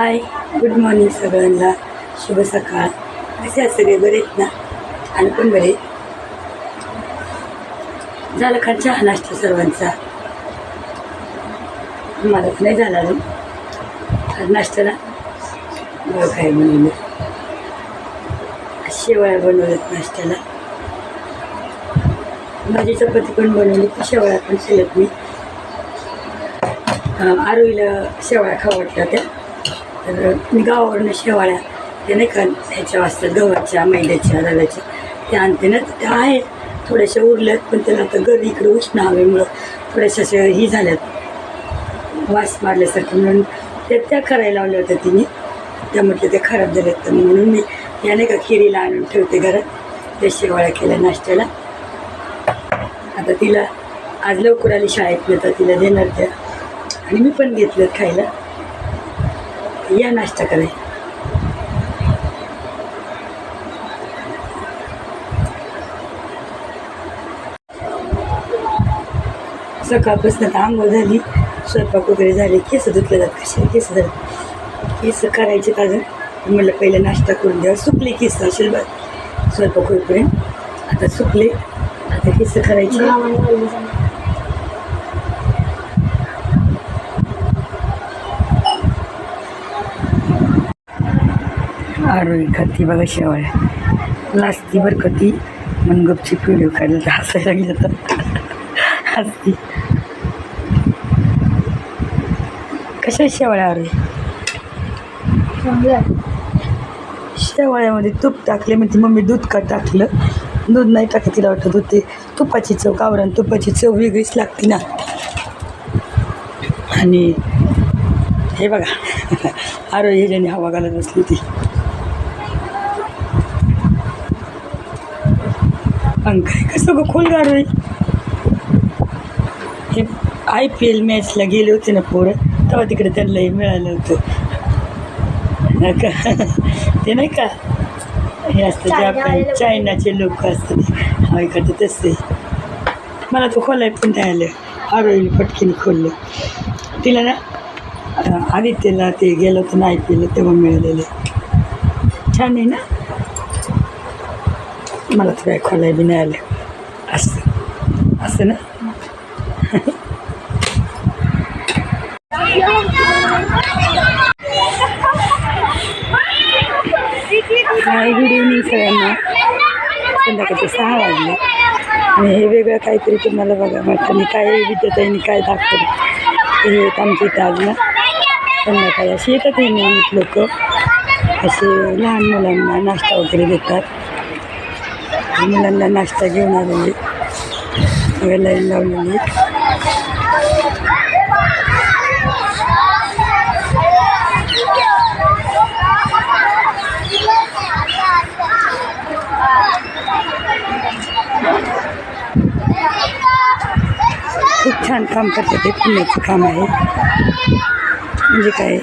Hi good morning सगळ्यांना. शुभ सकाळ. कसे सगळे? बरे आहेत ना? आणि पण बरे? झालं का चहा नाश्ता सर्वांचा? मला तर नाही झाला अजून. आज नाश्त्याला बघ काय बनवलं शेवळ्या बनवल्यात नाश्त्याला. माझी चपाती पण बनवली ती शेवळ्या पण शिलत मी. आरोईला शेवळ्या खाऊ त्या गावावरून शेवाळ्या ते नाही का ह्याच्या असतात गव्हाच्या मैद्याच्या रव्याच्या त्या आणते ना. तर त्या आहे थोड्याशा उरल्यात पण त्याला आता गर इकडे उष्ण हवेमुळं थोड्याशा अशा ही झाल्यात. वास मारल्यासारखे म्हणून त्या त्या करायला लावल्या होत्या तिने. त्या म्हटलं त्या खराब झाल्यात तर म्हणून मी या नाही का खिरीला आणून ठेवते घरात. त्या शेवाळ्या केल्या नाश्त्याला. आता तिला आज लवकर आली शाळेत तर तिला देणार त्या. आणि मी पण घेतलं खायला. या नाश्ता कराय सकाळपासून आता आंघोळ झाली स्वयंपाक वगैरे झाले केस धुतले जात कसे केस झाले केस करायचे अजून. म्हणलं पहिले नाश्ता करून द्यावं सुकले केस असेल बघ स्वयंपाक होईपर्यंत. आता सुकले. आता केस करायचे. आरोही खाती बघा शेवाळ्या. लाजती बरं का ती. मग गपचीप व्हिडिओ काढला तर हसायला लागलं तर. हसती. कशा शेवाळ्या आरोही शेवाळ्यामध्ये तूप टाकले. म्हणजे मम्मी दूध का टाकलं? दूध नाही टाकत तिला वाटत होते. तुपाची चव गावरान तुपाची चव वेगळीच लागते ना. आणि हे बघा. आरोही ह्याच्याने हवा घालत बसली ती पंखा कसं गं खोल होईल हे आय पी एल मॅचला गेले होते ना पोरं तेव्हा तिकडे त्यांना हे मिळालं होतं. का? ते नाही का? हे असतं जापान चायनाचे लोक असतात. हा इकडे तसे मला तो खोलाय पण नाही आलं. आरोईने पटकीने खोललं. तिला ना आदित्यला ते गेलं होतं ना आय पी एल तेव्हा मिळालेलं छान आहे ना? मला तर काय खोलाय बी नाही आलं. असं असं ना? हाय गुड इव्हनिंग सगळ्यांना. संध्याकाळचे सहा वाजले. आणि हे वेगळं काहीतरी तुम्हाला बघा वाटतं. मी काय विद्याताईंनी काय दाखवलं हे येत आमच्या इथं आज ना. संध्याकाळी असे येतात हे नियमित लोक. असे लहान मुलांना नाश्ता वगैरे देतात. मुलांना नाश्ता घेऊन आलेले लाईन लावलेली खूप छान काम करतात ते पुण्याचं काम आहे म्हणजे काय?